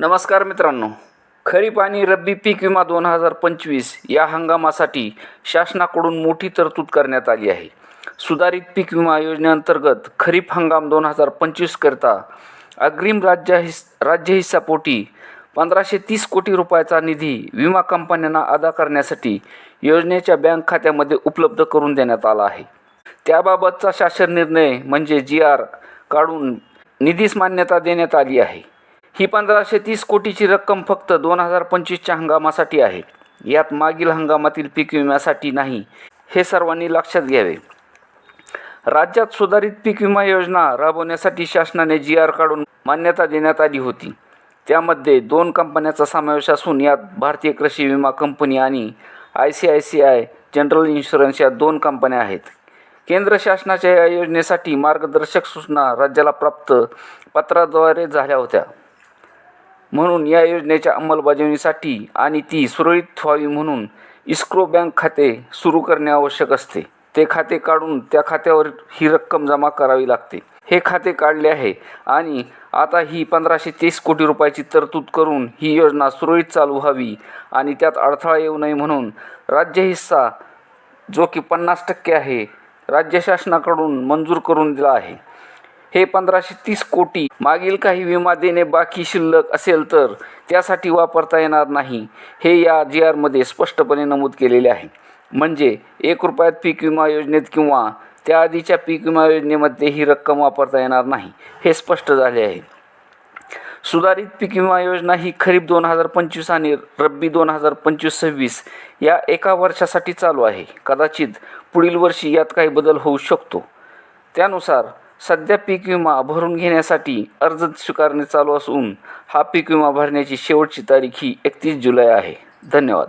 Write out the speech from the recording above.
नमस्कार मित्रांनो. खरीप आणि रब्बी पीक विमा दोन हजार पंचवीस या हंगामासाठी शासनाकडून मोठी तरतूद करण्यात आली आहे. सुधारित पीक विमा योजनेअंतर्गत खरीप हंगाम दोन हजार पंचवीसकरता अग्रिम राज्य हिस राज्य हिस्सापोटी पंधराशे तीस कोटी रुपयाचा निधी विमा कंपन्यांना अदा करण्यासाठी योजनेच्या बँक खात्यामध्ये उपलब्ध करून देण्यात आला आहे. त्याबाबतचा शासन निर्णय म्हणजे जी आर काढून निधीस मान्यता देण्यात आली आहे. ही पंधराशे तीस कोटीची रक्कम फक्त दोन हजार पंचवीसच्या हंगामासाठी आहे. यात मागील हंगामातील पीक विम्यासाठी नाही हे सर्वांनी लक्षात घ्यावे. राज्यात सुधारित पीक विमा योजना राबवण्यासाठी शासनाने जी आर काढून मान्यता देण्यात आली होती. त्यामध्ये दोन कंपन्यांचा समावेश असून यात भारतीय कृषी विमा कंपनी आणि I C I C I general insurance या दोन कंपन्या आहेत. केंद्र शासनाच्या या योजनेसाठी मार्गदर्शक सूचना राज्याला प्राप्त पत्राद्वारे झाल्या होत्या. म्हणून या योजनेच्या अंमलबजावणीसाठी आणि ती सुरळीत व्हावी म्हणून इस्क्रो बँक खाते सुरू करणे आवश्यक असते. ते खाते काढून त्या खात्यावर ही रक्कम जमा करावी लागते. हे खाते काढले आहे आणि आता ही पंधराशे तीस कोटी रुपयाची तरतूद करून ही योजना सुरळीत चालू व्हावी आणि त्यात अडथळा येऊ नये म्हणून राज्य हिस्सा जो की पन्नास टक्के आहे राज्य शासनाकडून मंजूर करून दिला आहे. हे पंधराशे तीस कोटी मागील काही विमा देणे बाकी शिल्लक असेल तर त्यासाठी वापरता येणार नाही. हे या जी आरमध्ये स्पष्टपणे नमूद केलेले आहे. म्हणजे एक रुपयात पीक विमा योजनेत किंवा त्याआधीच्या पीक विमा योजनेमध्ये ही रक्कम वापरता येणार नाही हे स्पष्ट झाले आहे. सुधारित पीक विमा योजना ही खरीप दोन हजार पंचवीस आणि रब्बी दोन हजार पंचवीस सव्वीस या एका वर्षासाठी चालू आहे. कदाचित पुढील वर्षी यात काही बदल होऊ शकतो. त्यानुसार सध्या पीक विमा भरून घेण्यासाठी अर्ज स्वीकारणे चालू असून हा पीक विमा भरण्याची शेवटची तारीख ही एकतीस जुलै आहे. धन्यवाद.